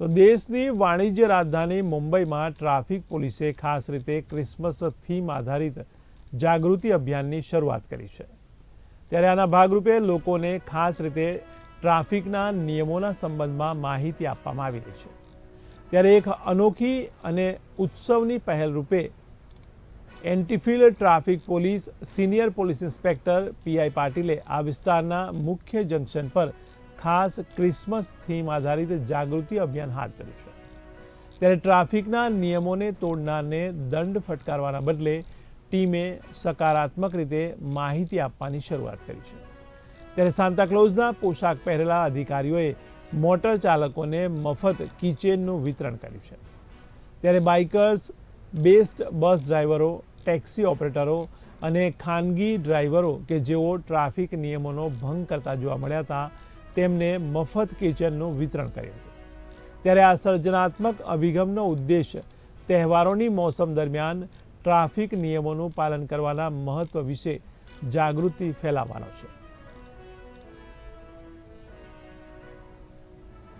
તો દેશની વાણિજ્ય રાજધાની મુંબઈમાં ટ્રાફિક પોલીસે ખાસ રીતે ક્રિસમસ થીમ આધારિત જાગૃતિ અભિયાનની શરૂઆત કરી છે. ત્યારે આના ભાગરૂપે લોકોને ખાસ રીતે ટ્રાફિકના નિયમોના સંબંધમાં માહિતી આપવામાં આવી રહી છે. ત્યારે એક અનોખી અને ઉત્સવની પહેલ રૂપે એન્ટીફિલ traffic police senior police inspector PI પાટીલે આ વિસ્તારના મુખ્ય જંકશન પર ખાસ ક્રિસમસ થીમ આધારિત જાગૃતિ અભિયાન હાથ ધર્યું છે. ત્યારે ટ્રાફિકના નિયમોને તોડનારને દંડ ફટકારવાના બદલે ટીમે સકારાત્મક રીતે માહિતી આપવાની શરૂઆત કરી છે. ત્યારે સાન્તાક્લોઝના પોશાક પહેરેલા અધિકારીઓએ મોટર ચાલકોને મફત કિચેનનું વિતરણ કર્યું છે. ત્યારે બાઇકર્સ, બેસ્ટ બસ ડ્રાઈવરો ટેક્સી ઓપરેટરો અને ખાનગી ડ્રાઈવરો કે જેઓ ટ્રાફિક નિયમોનો ભંગ કરતા જોવા મળ્યા હતા તેમને મફત કિચનનું વિતરણ કર્યું હતું. ત્યારે આ સર્જનાત્મક અભિગમનો ઉદ્દેશ તહેવારોની મોસમ દરમિયાન ટ્રાફિક નિયમોનું પાલન કરવાના મહત્વ વિશે જાગૃતિ ફેલાવવાનો છે.